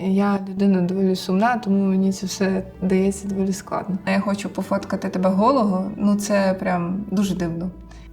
Я людина доволі сумна, тому мені це все дається доволі складно. Я хочу пофоткати тебе голого, ну це прям дуже дивно.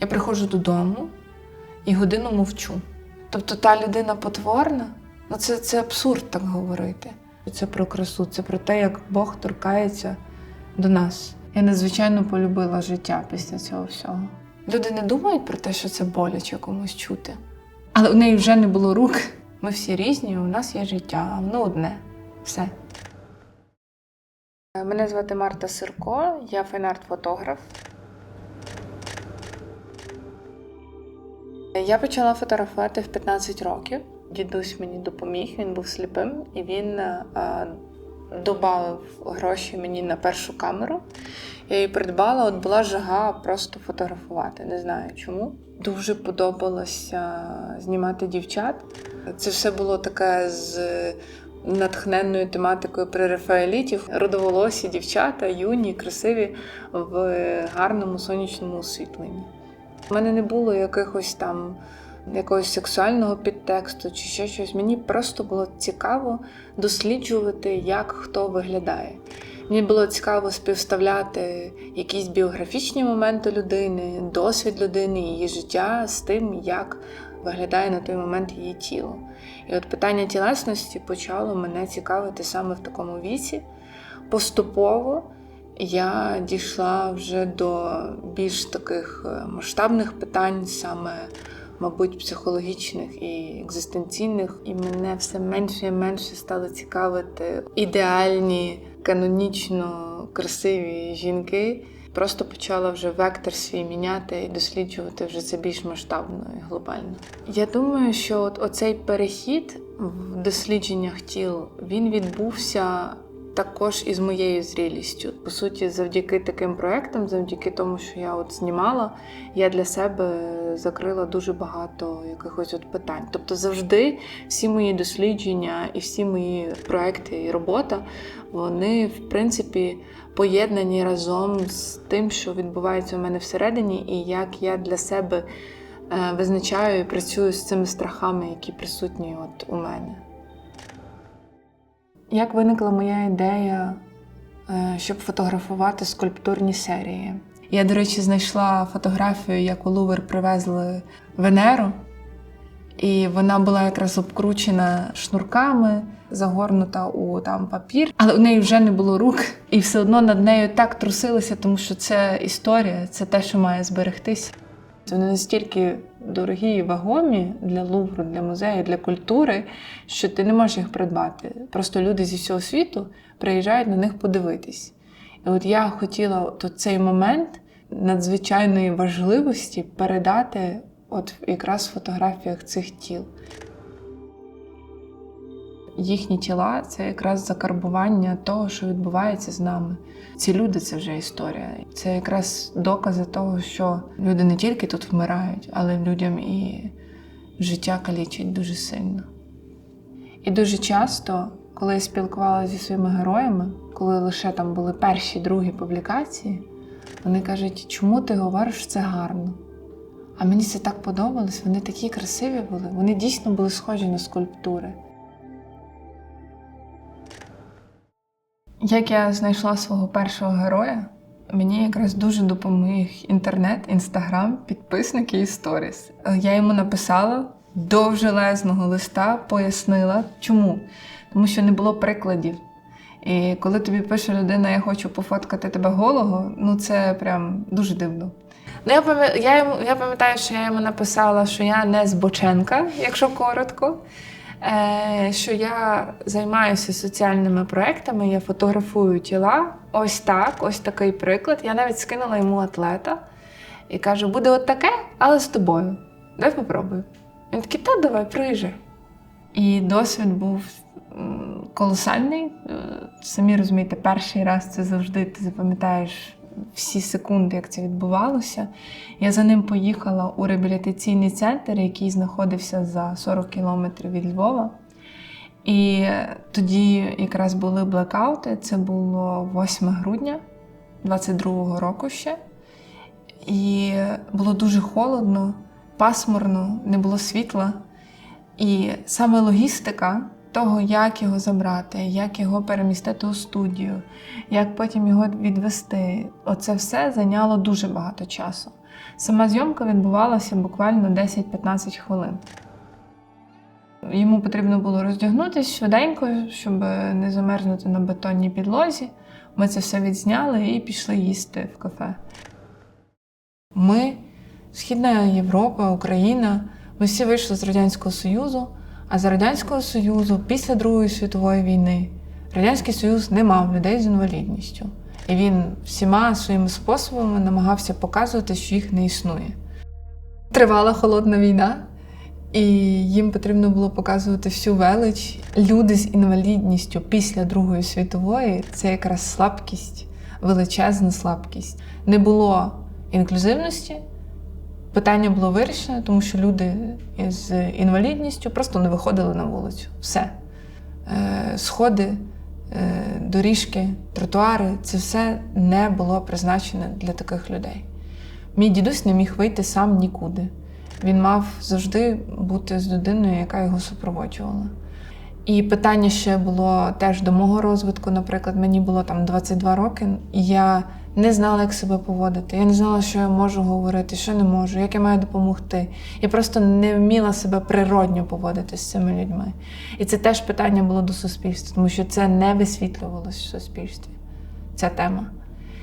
Я приходжу додому і годину мовчу. Тобто та людина потворна, ну це, це абсурд так говорити. Це про красу, це про те, як Бог торкається до нас. Я надзвичайно полюбила життя після цього всього. Люди не думають про те, що це боляче комусь чути. Але у неї вже не було рук. Ми всі різні, у нас є життя, а воно одне. Все. Мене звати Марта Сирко, я фейн-арт-фотограф. Я почала фотографувати в 15 років. Дідусь мені допоміг, він був сліпим, і він е, додав гроші мені на першу камеру. Я її придбала, от була жага просто фотографувати. Не знаю чому. Дуже подобалося знімати дівчат. Це все було таке з натхненною тематикою прерафаелітів. Родоволосі дівчата, юні, красиві в гарному сонячному освітленні. У мене не було якихось там якогось сексуального підтексту чи ще щось. Мені просто було цікаво досліджувати, як хто виглядає. Мені було цікаво співставляти якісь біографічні моменти людини, досвід людини, її життя з тим, як виглядає на той момент її тіло. І от питання тілесності почало мене цікавити саме в такому віці. Поступово я дійшла вже до більш таких е, масштабних питань, саме, мабуть, психологічних і екзистенційних, і мене все менше і менше стало цікавити ідеальні, канонічно красиві жінки. Просто почала вже вектор свій міняти і досліджувати вже це більш масштабно і глобально. Я думаю, що от оцей перехід в дослідженнях тіл він відбувся також із моєю зрілістю. По суті, завдяки таким проектам, завдяки тому, що я от знімала, я для себе закрила дуже багато якихось от питань. Тобто, завжди всі мої дослідження і всі мої проекти і робота, вони в принципі поєднані разом з тим, що відбувається у мене всередині, і як я для себе е, визначаю і працюю з цими страхами, які присутні от у мене. Як виникла моя ідея, е, щоб фотографувати скульптурні серії? Я, до речі, знайшла фотографію, як у Лувр привезли Венеру, і вона була якраз обкручена шнурками, загорнута у там папір, але у неї вже не було рук, і все одно над нею так трусилися, тому що це історія, це те, що має зберегтися. Вони настільки дорогі і вагомі для Лувру, для музею, для культури, що ти не можеш їх придбати. Просто люди зі всього світу приїжджають на них подивитись. І от я хотіла от цей момент надзвичайної важливості передати от якраз в фотографіях цих тіл. Їхні тіла це якраз закарбування того, що відбувається з нами. Ці люди це вже історія. Це якраз докази того, що люди не тільки тут вмирають, але людям і життя калічить дуже сильно. І дуже часто, коли я спілкувалася зі своїми героями, коли лише там були перші другі публікації, вони кажуть, чому ти говориш це гарно? А мені це так подобалось, вони такі красиві були, вони дійсно були схожі на скульптури. Як я знайшла свого першого героя, мені якраз дуже допоміг інтернет, інстаграм, підписники і сторіс. Я йому написала довжелезного листа, пояснила, чому. Тому що не було прикладів. І коли тобі пише людина, я хочу пофоткати тебе голого, ну це прям дуже дивно. Ну, я пам'ятаю, я, йому- я пам'ятаю, що я йому написала, що я не з Боченка, якщо коротко. Е, що я займаюся соціальними проектами, я фотографую тіла. Ось так, ось такий приклад. Я навіть скинула йому атлета і кажу, буде от таке, але з тобою. Дай попробую. Він такий, та давай, приїжджай. І досвід був колосальний. Е, Самі розумієте, перший раз це завжди ти запам'ятаєш всі секунди, як це відбувалося. Я за ним поїхала у реабілітаційний центр, який знаходився за 40 кілометрів від Львова. І тоді якраз були блекаути. Це було 8 грудня 22-го року ще. І було дуже холодно, пасмурно, не було світла. І саме логістика того, як його забрати, як його перемістити у студію, як потім його відвести. Оце все зайняло дуже багато часу. Сама зйомка відбувалася буквально 10-15 хвилин. Йому потрібно було роздягнутися швиденько, щоб не замерзнути на бетонній підлозі. Ми це все відзняли і пішли їсти в кафе. Ми, Східна Європа, Україна, ми всі вийшли з Радянського Союзу, а з Радянського Союзу після Другої світової війни Радянський Союз не мав людей з інвалідністю. І він всіма своїми способами намагався показувати, що їх не існує. Тривала холодна війна, і їм потрібно було показувати всю велич. Люди з інвалідністю після Другої світової це якраз слабкість, величезна слабкість. Не було інклюзивності. Питання було вирішено, тому що люди з інвалідністю просто не виходили на вулицю. Все. Е, Сходи, е, доріжки, тротуари це все не було призначене для таких людей. Мій дідусь не міг вийти сам нікуди. Він мав завжди бути з людиною, яка його супроводжувала. І питання ще було теж до мого розвитку. Наприклад, мені було там 22 роки, і я не знала, як себе поводити. Я не знала, що я можу говорити, що не можу, як я маю допомогти. Я просто не вміла себе природньо поводити з цими людьми. І це теж питання було до суспільства, тому що це не висвітлювалося в суспільстві. Ця тема.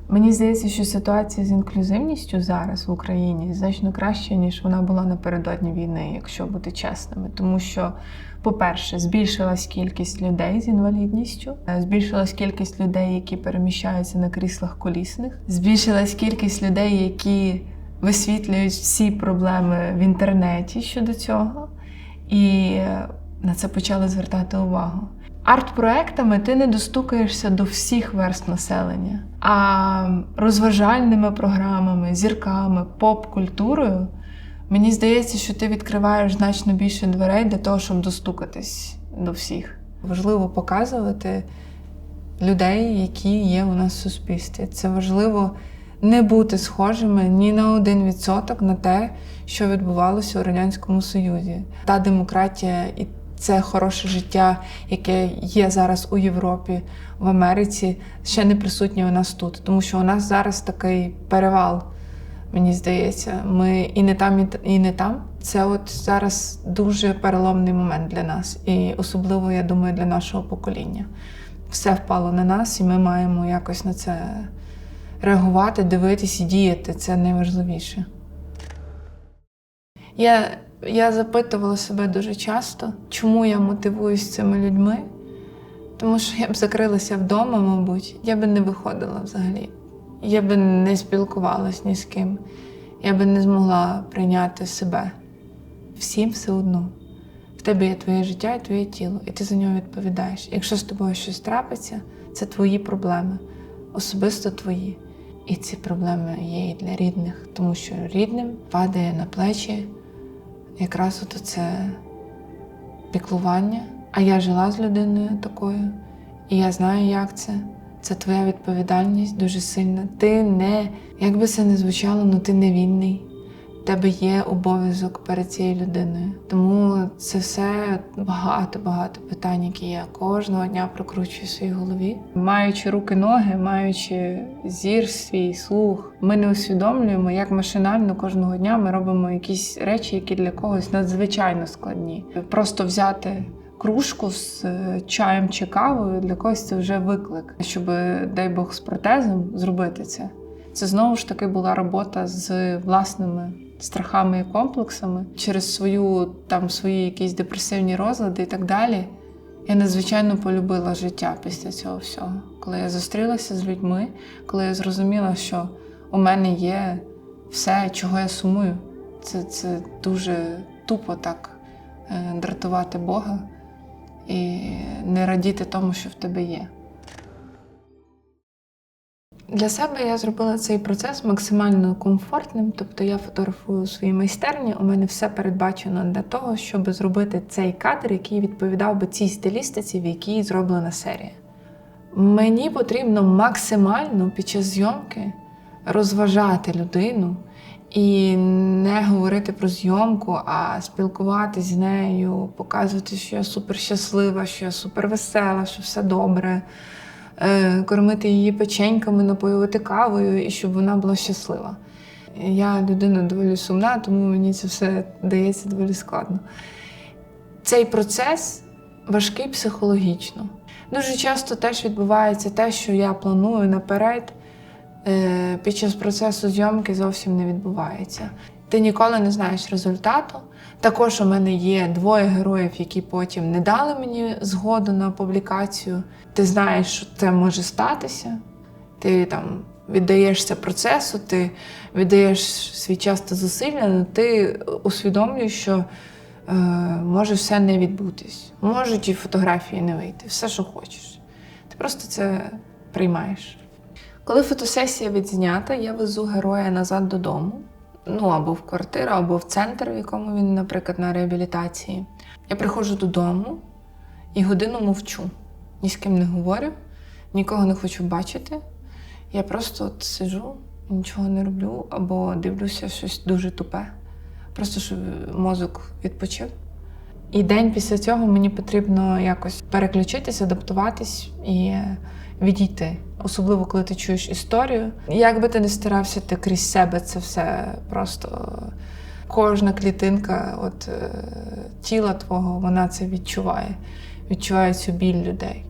Мені здається, що ситуація з інклюзивністю зараз в Україні значно краще, ніж вона була напередодні війни, якщо бути чесними. Тому що, по-перше, збільшилась кількість людей з інвалідністю, е, збільшилась кількість людей, які переміщаються на кріслах колісних, збільшилась кількість людей, які висвітлюють всі проблеми в інтернеті щодо цього, і е, на це почали звертати увагу. Арт-проектами ти не достукаєшся до всіх верст населення, а розважальними програмами, зірками, поп-культурою. Мені здається, що ти відкриваєш значно більше дверей для того, щоб достукатись до всіх. Важливо показувати людей, які є у нас в суспільстві. Це важливо не бути схожими ні на один відсоток на те, що відбувалося у Радянському Союзі. Та демократія і це хороше життя, яке є зараз у Європі, в Америці, ще не присутнє у нас тут. Тому що у нас зараз такий перевал, мені здається. Ми і не там, і не там. Це от зараз дуже переломний момент для нас, і особливо, я думаю, для нашого покоління. Все впало на нас, і ми маємо якось на це реагувати, дивитись і діяти. Це найважливіше. Я, я запитувала себе дуже часто, чому я мотивуюсь цими людьми. Тому що я б закрилася вдома, мабуть, я би не виходила взагалі. Я би не спілкувалась ні з ким. Я би не змогла прийняти себе. Всім все одно. В тебе є твоє життя і твоє тіло, і ти за нього відповідаєш. Якщо з тобою щось трапиться, це твої проблеми, особисто твої. І ці проблеми є і для рідних, тому що рідним падає на плечі якраз от це піклування. А я жила з людиною такою, і я знаю, як це. Це твоя відповідальність дуже сильна. Ти не, як би це не звучало, ну ти не вільний. Тебе є обов'язок перед цією людиною. Тому це все багато-багато питань, які я кожного дня прокручую в своїй голові. Маючи руки, ноги, маючи зір свій слух, ми не усвідомлюємо, як машинально кожного дня ми робимо якісь речі, які для когось надзвичайно складні. Просто взяти кружку з е, чаєм чи кавою для когось це вже виклик, щоб, дай Бог, з протезом зробити це. Це знову ж таки була робота з власними страхами і комплексами через свою там свої якісь депресивні розлади і так далі. Я надзвичайно полюбила життя після цього всього. Коли я зустрілася з людьми, коли я зрозуміла, що у мене є все, чого я сумую. Це, це дуже тупо так е, дратувати Бога і не радіти тому, що в тебе є. Для себе я зробила цей процес максимально комфортним, тобто я фотографую у своїй майстерні. У мене все передбачено для того, щоб зробити цей кадр, який відповідав би цій стилістиці, в якій зроблена серія. Мені потрібно максимально під час зйомки розважати людину І не говорити про зйомку, а спілкуватися з нею, показувати, що я супер щаслива, що я супер весела, що все добре, кормити її печеньками, напоювати кавою і щоб вона була щаслива. Я людина доволі сумна, тому мені це все дається доволі складно. Цей процес важкий психологічно. Дуже часто теж відбувається те, що я планую наперед, е, під час процесу зйомки зовсім не відбувається. Ти ніколи не знаєш результату. Також у мене є двоє героїв, які потім не дали мені згоду на публікацію. Ти знаєш, що це може статися. Ти там віддаєшся процесу, ти віддаєш свій час та зусилля, але ти усвідомлюєш, що е, може все не відбутись. Можуть і фотографії не вийти, все, що хочеш. Ти просто це приймаєш. Коли фотосесія відзнята, я везу героя назад додому. Ну, або в квартиру, або в центр, в якому він, наприклад, на реабілітації. Я приходжу додому і годину мовчу. Ні з ким не говорю, нікого не хочу бачити. Я просто от сижу, нічого не роблю, або дивлюся щось дуже тупе. Просто щоб мозок відпочив. І день після цього мені потрібно якось переключитись, адаптуватись і відійти. Особливо, коли ти чуєш історію. Як би ти не старався, ти крізь себе це все просто кожна клітинка от, е, тіла твого, вона це відчуває, відчуває цю біль людей.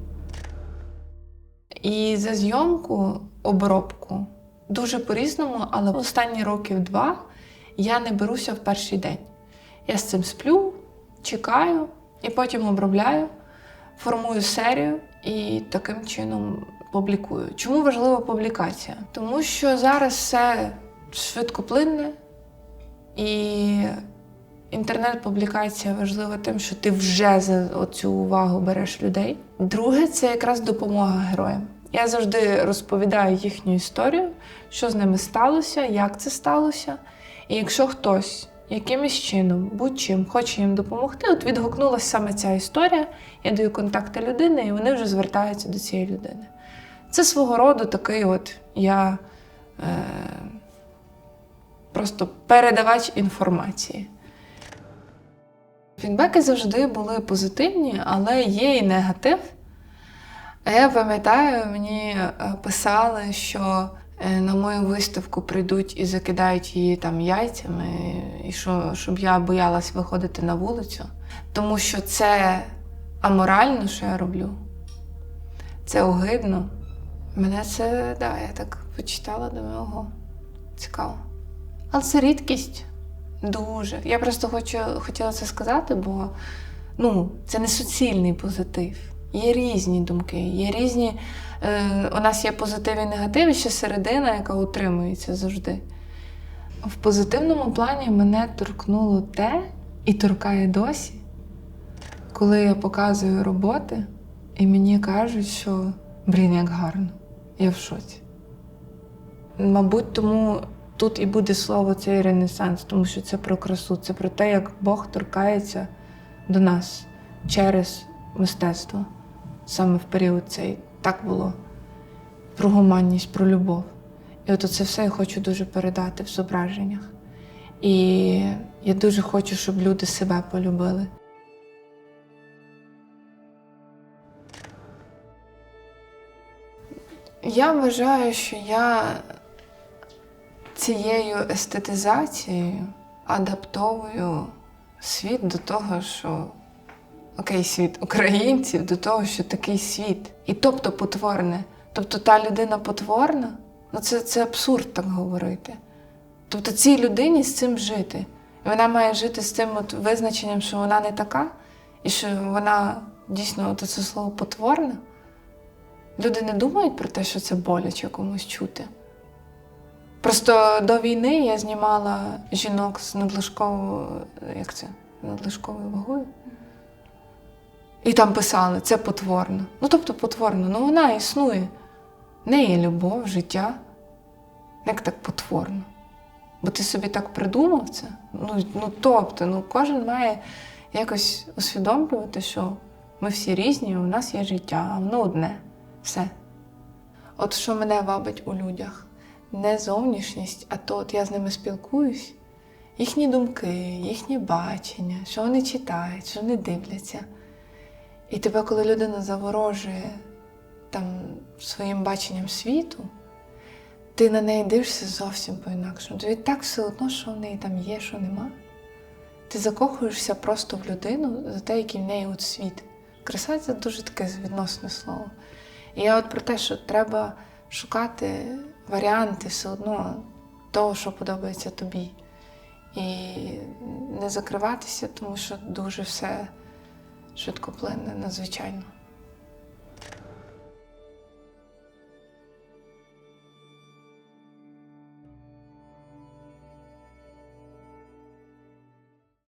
І за зйомку, обробку дуже по-різному, але останні років два я не беруся в перший день. Я з цим сплю, чекаю і потім обробляю, формую серію і таким чином публікую. Чому важлива публікація? Тому що зараз все швидкоплинне і інтернет-публікація важлива тим, що ти вже за цю увагу береш людей. Друге, це якраз допомога героям. Я завжди розповідаю їхню історію, що з ними сталося, як це сталося. І якщо хтось якимось чином, будь-чим хоче їм допомогти, от відгукнулася саме ця історія, я даю контакти людини, і вони вже звертаються до цієї людини. Це свого роду такий от я е, просто передавач інформації. Фідбеки завжди були позитивні, але є і негатив. А Я пам'ятаю, мені е, писали, що е, на мою виставку прийдуть і закидають її там яйцями, і що, щоб я боялась виходити на вулицю. Тому що це аморально, що я роблю. Це огидно. Мене це, да, я так почитала, думаю, ого, цікаво. Але це рідкість дуже. Я просто хочу, хотіла це сказати, бо ну, це не суцільний позитив. Є різні думки, є різні. Е, у нас є позитив і негатив, і ще середина, яка утримується завжди. В позитивному плані мене торкнуло те і торкає досі, коли я показую роботи, і мені кажуть, що блін, як гарно, я в шоці. Мабуть, тому тут і буде слово цей ренесанс, тому що це про красу, це про те, як Бог торкається до нас через мистецтво. Саме в період цей так було. Про гуманність, про любов. І от це все я хочу дуже передати в зображеннях. І я дуже хочу, щоб люди себе полюбили. Я вважаю, що я цією естетизацією адаптовую світ до того, що окей, світ українців, до того, що такий світ. І тобто потворне. Тобто та людина потворна, ну це, це абсурд так говорити. Тобто цій людині з цим жити. І вона має жити з цим от визначенням, що вона не така, і що вона дійсно от це слово потворна. Люди не думають про те, що це боляче комусь чути. Просто до війни я знімала жінок з надлишковою, як це, надлишковою вагою. І там писали, це потворно. Ну, тобто потворно, ну вона існує. В неї є любов, життя. Як так потворно? Бо ти собі так придумав це? Ну, ну тобто, ну кожен має якось усвідомлювати, що ми всі різні, у нас є життя, а воно одне. Все. От що мене вабить у людях, не зовнішність, а то от я з ними спілкуюсь, їхні думки, їхнє бачення, що вони читають, що вони дивляться. І тебе, коли людина заворожує там своїм баченням світу, ти на неї дивишся зовсім по-інакшому. Тобі так все одно, що в неї там є, що нема. Ти закохуєшся просто в людину за те, який в неї от світ. Краса це дуже таке відносне слово. І я от про те, що треба шукати варіанти все одно того, що подобається тобі. І не закриватися, тому що дуже все швидко плине надзвичайно.